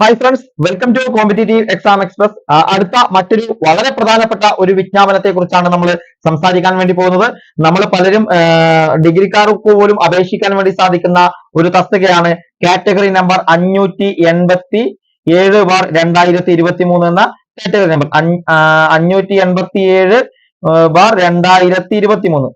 Hi friends welcome to competitive exam express അടുത്ത മറ്റൊരു വളരെ പ്രധാനപ്പെട്ട ഒരു വിജ്ഞാപനത്തെ കുറിച്ചാണ് നമ്മൾ സംസാരിക്കാൻ വേണ്ടി പോകുന്നത്. നമ്മൾ പലരും ഡിഗ്രിക്കാർക്ക് പോലും അപേക്ഷിക്കാൻ വേണ്ടി സാധിക്കുന്ന ഒരു തസ്തികയാണ് കാറ്റഗറി നമ്പർ അഞ്ഞൂറ്റി എൺപത്തി ഏഴ് ബാർ രണ്ടായിരത്തി ഇരുപത്തി മൂന്ന് എന്ന കാറ്റഗറി നമ്പർ. അഞ്ഞൂറ്റി എൺപത്തി ഏഴ് ബാർ രണ്ടായിരത്തി ഇരുപത്തി മൂന്ന്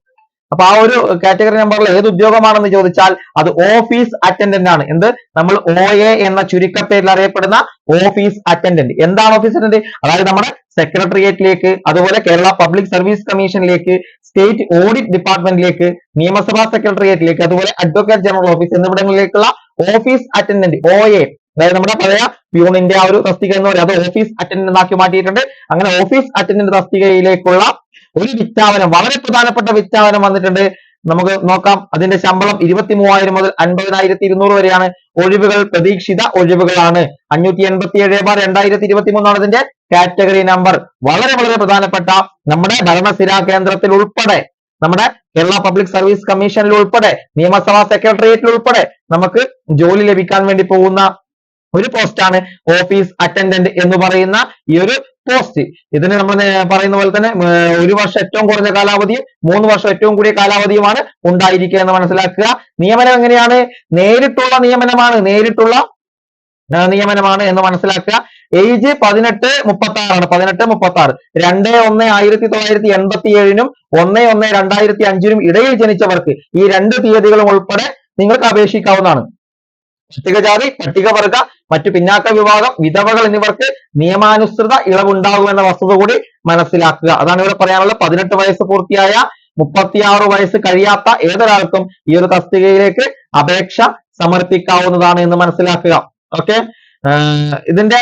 അപ്പൊ ആ ഒരു കാറ്റഗറി നമ്പറിൽ ഏത് ഉദ്യോഗമാണെന്ന് ചോദിച്ചാൽ അത് ഓഫീസ് അറ്റൻഡന്റ് ആണ്. എന്ത്? നമ്മൾ ഒ എ എന്ന ചുരുക്കപ്പേരിൽ അറിയപ്പെടുന്ന ഓഫീസ് അറ്റൻഡന്റ് എന്താണ് ഓഫീസ് അറ്റൻഡന്റ് അതായത് നമ്മുടെ സെക്രട്ടേറിയറ്റിലേക്ക് അതുപോലെ കേരള പബ്ലിക് സർവീസ് കമ്മീഷനിലേക്ക് സ്റ്റേറ്റ് ഓഡിറ്റ് ഡിപ്പാർട്ട്മെന്റിലേക്ക് നിയമസഭാ സെക്രട്ടേറിയറ്റിലേക്ക് അതുപോലെ അഡ്വക്കേറ്റ് ജനറൽ ഓഫീസ് എന്നിവിടങ്ങളിലേക്കുള്ള ഓഫീസ് അറ്റൻഡന്റ് ഒ എ അതായത് നമ്മുടെ പഴയ പ്യൂണിന്റെ ആ ഒരു തസ്തിക എന്ന് പറയുന്നത് അത് ഓഫീസ് അറ്റൻഡന്റ് ആക്കി മാറ്റിയിട്ടുണ്ട്. അങ്ങനെ ഓഫീസ് അറ്റൻഡന്റ് തസ്തികയിലേക്കുള്ള ഒരു വിജ്ഞാപനം വളരെ പ്രധാനപ്പെട്ട വിജ്ഞാപനം വന്നിട്ടുണ്ട്. നമുക്ക് നോക്കാം. അതിന്റെ ശമ്പളം ഇരുപത്തി മൂവായിരം മുതൽ അൻപതിനായിരത്തി ഇരുന്നൂറ് വരെയാണ്. ഒഴിവുകൾ പ്രതീക്ഷിത ഒഴിവുകളാണ്. അഞ്ഞൂറ്റി എൺപത്തി ഏഴ് ബാർ രണ്ടായിരത്തി ഇരുപത്തി മൂന്നാണ് ഇതിന്റെ കാറ്റഗറി നമ്പർ. വളരെ വളരെ പ്രധാനപ്പെട്ട നമ്മുടെ ഭരണസിരാ കേന്ദ്രത്തിൽ ഉൾപ്പെടെ നമ്മുടെ കേരള പബ്ലിക് സർവീസ് കമ്മീഷനിൽ ഉൾപ്പെടെ നിയമസഭാ സെക്രട്ടേറിയറ്റിൽ ഉൾപ്പെടെ നമുക്ക് ജോലി ലഭിക്കാൻ വേണ്ടി പോകുന്ന ഒരു പോസ്റ്റാണ് ഓഫീസ് അറ്റൻഡന്റ് എന്ന് പറയുന്ന ഈ ഒരു പോസ്റ്റ് ഇതിന് നമ്മൾ പറയുന്ന പോലെ തന്നെ ഒരു വർഷം ഏറ്റവും കുറഞ്ഞ കാലാവധി മൂന്ന് വർഷം ഏറ്റവും കൂടിയ കാലാവധിയുമാണ് ഉണ്ടായിരിക്കുക എന്ന് മനസ്സിലാക്കുക. നിയമനം എങ്ങനെയാണ്? നേരിട്ടുള്ള നിയമനമാണ് നേരിട്ടുള്ള നിയമനമാണ് എന്ന് മനസ്സിലാക്കുക. ഏജ് പതിനെട്ട് മുപ്പത്തി ആറാണ് പതിനെട്ട് മുപ്പത്തി ആറ് രണ്ട് ഒന്ന് ആയിരത്തി തൊള്ളായിരത്തി എൺപത്തി ഏഴിനും ഒന്ന് ഒന്ന് രണ്ടായിരത്തി അഞ്ചിനും ഇടയിൽ ജനിച്ചവർക്ക് ഈ രണ്ട് തീയതികളും ഉൾപ്പെടെ നിങ്ങൾക്ക് അപേക്ഷിക്കാവുന്നതാണ്. പട്ടികജാതി പട്ടികവർഗ മറ്റു പിന്നാക്ക വിഭാഗം വിധവകൾ എന്നിവർക്ക് നിയമാനുസൃത ഇളവുണ്ടാകുമെന്ന വസ്തുത കൂടി മനസ്സിലാക്കുക. അതാണ് ഇവിടെ പറയാനുള്ളത്. പതിനെട്ട് വയസ്സ് പൂർത്തിയായ മുപ്പത്തിയാറ് വയസ്സ് കഴിയാത്ത ഏതൊരാൾക്കും ഈ ഒരു തസ്തികയിലേക്ക് അപേക്ഷ സമർപ്പിക്കാവുന്നതാണ് എന്ന് മനസ്സിലാക്കുക. ഓക്കെ? ഇതിന്റെ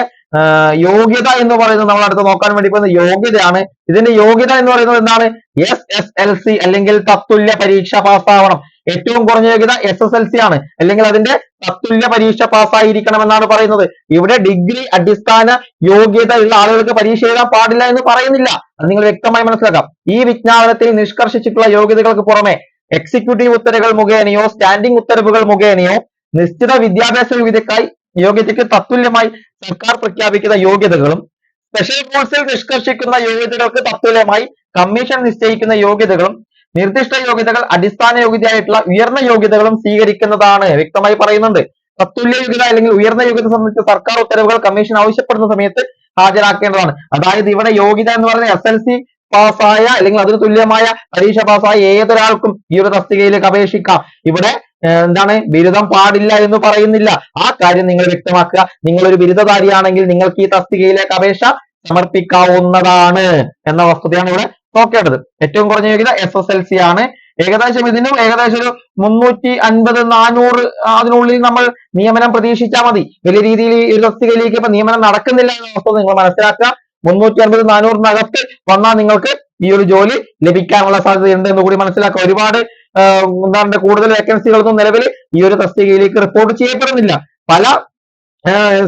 യോഗ്യത എന്ന് പറയുന്നത് നമ്മൾ അടുത്ത് നോക്കാൻ വേണ്ടി പോകുന്ന യോഗ്യതയാണ്. ഇതിന്റെ യോഗ്യത എന്ന് പറയുന്നത് എന്താണ്? എസ് എസ് എൽ സി അല്ലെങ്കിൽ തത്തുല്യ പരീക്ഷ പാസ്സാവണം. ഏറ്റവും കുറഞ്ഞ യോഗ്യത എസ് എസ് എൽ സി ആണ്. അല്ലെങ്കിൽ അതിന്റെ തത്തുല്യ പരീക്ഷ പാസ്സായിരിക്കണം എന്നാണ് പറയുന്നത്. ഇവിടെ ഡിഗ്രി അടിസ്ഥാന യോഗ്യത ഉള്ള ആളുകൾക്ക് പരീക്ഷ എഴുതാൻ പാടില്ല എന്ന് പറയുന്നില്ല. അത് നിങ്ങൾ വ്യക്തമായി മനസ്സിലാക്കാം. ഈ വിജ്ഞാപനത്തിൽ നിഷ്കർഷിച്ചിട്ടുള്ള യോഗ്യതകൾക്ക് പുറമെ എക്സിക്യൂട്ടീവ് ഉത്തരവുകൾ മുഖേനയോ സ്റ്റാൻഡിംഗ് ഉത്തരവുകൾ മുഖേനയോ നിശ്ചിത വിദ്യാഭ്യാസ യോഗ്യതയ്ക്കായി യോഗ്യതയ്ക്ക് തത്തുല്യമായി സർക്കാർ പ്രഖ്യാപിക്കുന്ന യോഗ്യതകളും സ്പെഷ്യൽ കോഴ്സിൽ നിഷ്കർഷിക്കുന്ന യോഗ്യതകൾക്ക് തത്തുല്യമായി കമ്മീഷൻ നിശ്ചയിക്കുന്ന യോഗ്യതകളും നിർദ്ദിഷ്ട യോഗ്യതകൾ അടിസ്ഥാന യോഗ്യതയായിട്ടുള്ള ഉയർന്ന യോഗ്യതകളും സ്വീകരിക്കുന്നതാണ് വ്യക്തമായി പറയുന്നുണ്ട്. തത്തുല്യ യോഗ്യത അല്ലെങ്കിൽ ഉയർന്ന യോഗ്യത സംബന്ധിച്ച സർക്കാർ ഉത്തരവുകൾ കമ്മീഷൻ ആവശ്യപ്പെടുന്ന സമയത്ത് ഹാജരാക്കേണ്ടതാണ്. അതായത് ഇവിടെ യോഗ്യത എന്ന് പറയുന്നത് എസ് എൽ സി പാസ്സായ അല്ലെങ്കിൽ അതിന് തുല്യമായ പരീക്ഷ പാസ്സായ ഏതൊരാൾക്കും ഈ ഒരു തസ്തികയിലേക്ക് അപേക്ഷിക്കാം. ഇവിടെ എന്താണ് ബിരുദം പാടില്ല എന്ന് പറയുന്നില്ല. ആ കാര്യം നിങ്ങൾ വ്യക്തമാക്കുക. നിങ്ങൾ ഒരു ബിരുദധാരിയാണെങ്കിൽ നിങ്ങൾക്ക് ഈ തസ്തികയിലേക്ക് അപേക്ഷ സമർപ്പിക്കാവുന്നതാണ് എന്ന വസ്തുതയാണ് ഇവിടെ നോക്കേണ്ടത് ഏറ്റവും കുറഞ്ഞ യോഗ്യത എസ് എസ് എൽ സി ആണ്. ഏകദേശം ഇതിനും ഏകദേശം ഒരു മുന്നൂറ്റി അൻപത് നാനൂറ് അതിനുള്ളിൽ നമ്മൾ നിയമനം പ്രതീക്ഷിച്ചാൽ മതി. വലിയ രീതിയിൽ ഈ തസ്തികയിലേക്ക് ഇപ്പൊ നിയമനം നടക്കുന്നില്ല എന്ന അവസ്ഥ നിങ്ങൾ മനസ്സിലാക്കുക. മുന്നൂറ്റി അൻപത് നാനൂറിനകത്ത് വന്നാൽ നിങ്ങൾക്ക് ഈ ഒരു ജോലി ലഭിക്കാനുള്ള സാധ്യതയുണ്ട് എന്ന് കൂടി മനസ്സിലാക്കുക. ഒരുപാട് എന്താണ് കൂടുതൽ വേക്കൻസികളൊന്നും നിലവിൽ ഈ ഒരു തസ്തികയിലേക്ക് റിപ്പോർട്ട് ചെയ്യപ്പെടുന്നില്ല. പല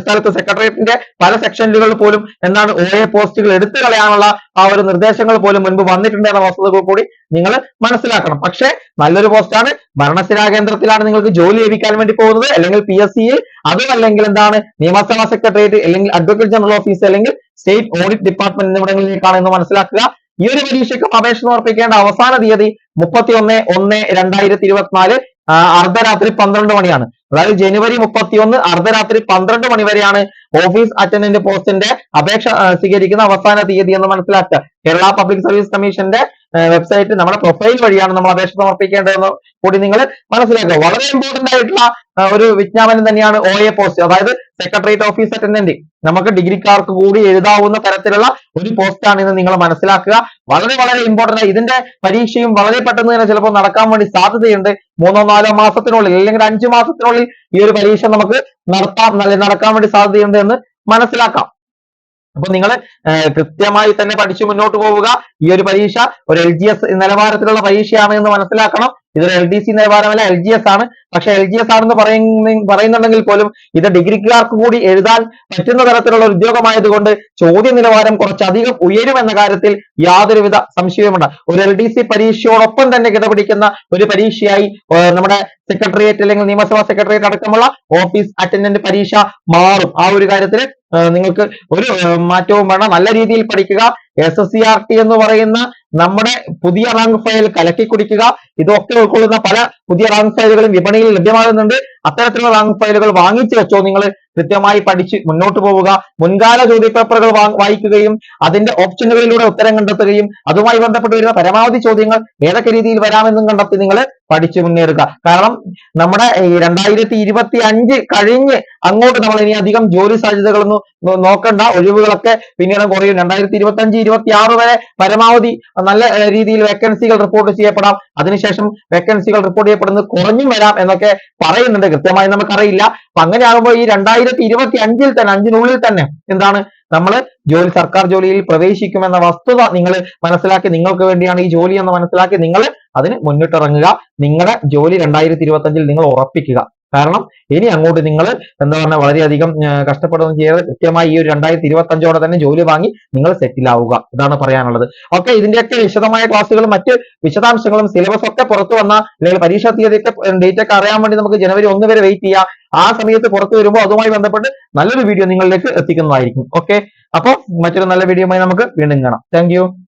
സ്ഥലത്ത് സെക്രട്ടേറിയറ്റിന്റെ പല സെക്ഷനുകളിൽ പോലും എന്താണ് ഒരേ പോസ്റ്റുകൾ എടുത്തു കളയാനുള്ള ആ ഒരു നിർദ്ദേശങ്ങൾ പോലും മുൻപ് വന്നിട്ടുണ്ട് എന്ന വസ്തുതകൾ കൂടി നിങ്ങൾ മനസ്സിലാക്കണം. പക്ഷേ നല്ലൊരു പോസ്റ്റാണ് ഭരണസേനാ കേന്ദ്രത്തിലാണ് നിങ്ങൾക്ക് ജോലി ലഭിക്കാൻ വേണ്ടി പോകുന്നത്. അല്ലെങ്കിൽ പി എസ് സിയിൽ അതുമല്ലെങ്കിൽ എന്താണ് നിയമസഭാ സെക്രട്ടേറിയറ്റ് അല്ലെങ്കിൽ അഡ്വക്കേറ്റ് ജനറൽ ഓഫീസ് അല്ലെങ്കിൽ സ്റ്റേറ്റ് ഓഡിറ്റ് ഡിപ്പാർട്ട്മെന്റ് എന്നിവിടങ്ങളിലേക്കാണ് എന്ന് മനസ്സിലാക്കുക. ഈ ഒരു പരീക്ഷയ്ക്ക് അപേക്ഷ സമർപ്പിക്കേണ്ട അവസാന തീയതി മുപ്പത്തി ഒന്ന് ഒന്ന് രണ്ടായിരത്തി ഇരുപത്തിനാല് അർദ്ധരാത്രി പന്ത്രണ്ട് മണിയാണ്. അതായത് ജനുവരി മുപ്പത്തിയൊന്ന് അർദ്ധരാത്രി പന്ത്രണ്ട് മണി വരെയാണ് ഓഫീസ് അറ്റൻഡന്റ് പോസ്റ്റിന്റെ അപേക്ഷ സ്വീകരിക്കുന്ന അവസാന തീയതി എന്ന് മനസ്സിലാക്കുക. കേരള പബ്ലിക് സർവീസ് കമ്മീഷന്റെ വെബ്സൈറ്റ് നമ്മുടെ പ്രൊഫൈൽ വഴിയാണ് നമ്മൾ അപേക്ഷ സമർപ്പിക്കേണ്ടതെന്ന് കൂടി നിങ്ങൾ മനസ്സിലാക്കുക. വളരെ ഇമ്പോർട്ടന്റ് ആയിട്ടുള്ള ഒരു വിജ്ഞാപനം തന്നെയാണ് ഒ എ പോസ്റ്റ് അതായത് സെക്രട്ടേറിയറ്റ് ഓഫീസ് അറ്റൻഡന്റ് നമുക്ക് ഡിഗ്രിക്കാർക്ക് കൂടി എഴുതാവുന്ന തരത്തിലുള്ള ഒരു പോസ്റ്റാണ് ഇന്ന് നിങ്ങൾ മനസ്സിലാക്കുക. വളരെ വളരെ ഇമ്പോർട്ടന്റ് ഇതിന്റെ പരീക്ഷയും വളരെ പെട്ടെന്ന് തന്നെ ചിലപ്പോൾ നടക്കാൻ വേണ്ടി സാധ്യതയുണ്ട്. മൂന്നോ നാലോ മാസത്തിനുള്ളിൽ അല്ലെങ്കിൽ അഞ്ചു മാസത്തിനുള്ളിൽ ഈ ഒരു പരീക്ഷ നമുക്ക് നടത്താം നടക്കാൻ വേണ്ടി സാധ്യതയുണ്ട് എന്ന് മനസ്സിലാക്കാം. അപ്പൊ നിങ്ങൾ കൃത്യമായി തന്നെ പഠിച്ചു മുന്നോട്ട് പോവുക. ഈ ഒരു പരീക്ഷ ഒരു എൽ ജി എസ് നിലവാരത്തിലുള്ള പരീക്ഷയാണ് എന്ന് മനസ്സിലാക്കണം. ഇതൊരു എൽ ഡി സി നിലവാരമല്ല എൽ ജി എസ് ആണ്. പക്ഷെ എൽ ജി എസ് ആണെന്ന് പറയുന്ന പറയുന്നുണ്ടെങ്കിൽ പോലും ഇത് ഡിഗ്രിക്കാർക്ക് കൂടി എഴുതാൻ പറ്റുന്ന തരത്തിലുള്ള ഒരു ഉദ്യോഗമായതുകൊണ്ട് ചോദ്യ നിലവാരം കുറച്ചധികം ഉയരുമെന്ന കാര്യത്തിൽ യാതൊരുവിധ സംശയവുമുണ്ട് ഒരു എൽ ഡി സി പരീക്ഷയോടൊപ്പം തന്നെ കിടപിടിക്കുന്ന ഒരു പരീക്ഷയായി നമ്മുടെ സെക്രട്ടേറിയറ്റ് അല്ലെങ്കിൽ നിയമസഭാ സെക്രട്ടേറിയറ്റ് അടക്കമുള്ള ഓഫീസ് അറ്റൻഡന്റ് പരീക്ഷ മാറും. ആ ഒരു കാര്യത്തിൽ നിങ്ങൾക്ക് ഒരു മാറ്റവും വേണം നല്ല രീതിയിൽ പഠിക്കുക. S S C R T എന്ന് പറയുന്ന നമ്മുടെ പുതിയ റാങ്ക് ഫയൽ കലക്കി കുടിക്കുക. ഇതൊക്കെ ഉൾക്കൊള്ളുന്ന പല പുതിയ റാങ്ക് ഫയലുകളും വിപണിയിൽ ലഭ്യമാകുന്നുണ്ട്. അത്തരത്തിലുള്ള റാങ്ക് ഫയലുകൾ വാങ്ങിച്ചു വെച്ചോ നിങ്ങൾ കൃത്യമായി പഠിച്ച് മുന്നോട്ട് പോവുക. മുൻകാല ചോദ്യപേപ്പറുകൾ പേപ്പറുകൾ വായിക്കുകയും അതിന്റെ ഓപ്ഷനുകളിലൂടെ ഉത്തരം കണ്ടെത്തുകയും അതുമായി ബന്ധപ്പെട്ട് വരുന്ന പരമാവധി ചോദ്യങ്ങൾ ഏതൊക്കെ രീതിയിൽ വരാമെന്നും കണ്ടെത്തി നിങ്ങൾ പഠിച്ചു മുന്നേറുക. കാരണം നമ്മുടെ ഈ രണ്ടായിരത്തി ഇരുപത്തി അഞ്ച് കഴിഞ്ഞ് അങ്ങോട്ട് നമ്മൾ ഇനി അധികം ജോലി സാധ്യതകളൊന്നും നോക്കണ്ട. ഒഴിവുകളൊക്കെ പിന്നീട് കുറയും. രണ്ടായിരത്തി ഇരുപത്തി അഞ്ച് ഇരുപത്തി ആറ് വരെ പരമാവധി നല്ല രീതിയിൽ വേക്കൻസികൾ റിപ്പോർട്ട് ചെയ്യപ്പെടാം. അതിനുശേഷം വേക്കൻസികൾ റിപ്പോർട്ട് ചെയ്യപ്പെടുന്നത് കുറഞ്ഞും വരാം എന്നൊക്കെ പറയുന്നുണ്ട്. കൃത്യമായി നമുക്കറിയില്ല. അപ്പൊ അങ്ങനെയാകുമ്പോൾ ഈ രണ്ടായിരത്തി ഇരുപത്തി അഞ്ചിൽ തന്നെ അഞ്ചിനുള്ളിൽ തന്നെ എന്താണ്? നമ്മൾ ജോലി സർക്കാർ ജോലിയിൽ പ്രവേശിക്കുമെന്ന വസ്തുത നിങ്ങൾ മനസ്സിലാക്കി നിങ്ങൾക്ക് വേണ്ടിയാണ് ഈ ജോലി എന്ന് മനസ്സിലാക്കി നിങ്ങൾ അതിന് മുന്നിട്ടിറങ്ങുക. നിങ്ങളുടെ ജോലി രണ്ടായിരത്തി ഇരുപത്തഞ്ചിൽ നിങ്ങൾ ഉറപ്പിക്കുക. കാരണം ഇനി അങ്ങോട്ട് നിങ്ങൾ എന്താ പറഞ്ഞാൽ വളരെയധികം കഷ്ടപ്പെടുന്ന ചെയ്യാതെ കൃത്യമായി ഈ ഒരു രണ്ടായിരത്തി ഇരുപത്തി അഞ്ചോടെ തന്നെ ജോലി വാങ്ങി നിങ്ങൾ സെറ്റിൽ ആവുക. ഇതാണ് പറയാനുള്ളത്. ഓക്കെ ഇതിന്റെയൊക്കെ വിശദമായ ക്ലാസ്സുകളും മറ്റ് വിശദാംശങ്ങളും സിലബസ് ഒക്കെ പുറത്തു വന്ന അല്ലെങ്കിൽ പരീക്ഷാ തീയതിയൊക്കെ ഡേറ്റ് ഒക്കെ അറിയാൻ വേണ്ടി നമുക്ക് ജനുവരി ഒന്ന് വരെ വെയിറ്റ് ചെയ്യാം. ആ സമയത്ത് പുറത്തു വരുമ്പോൾ അതുമായി ബന്ധപ്പെട്ട് നല്ലൊരു വീഡിയോ നിങ്ങളിലേക്ക് എത്തിക്കുന്നതായിരിക്കും. ഓക്കെ അപ്പോൾ മറ്റൊരു നല്ല വീഡിയോയുമായി നമുക്ക് വീണ്ടും കാണാം. താങ്ക്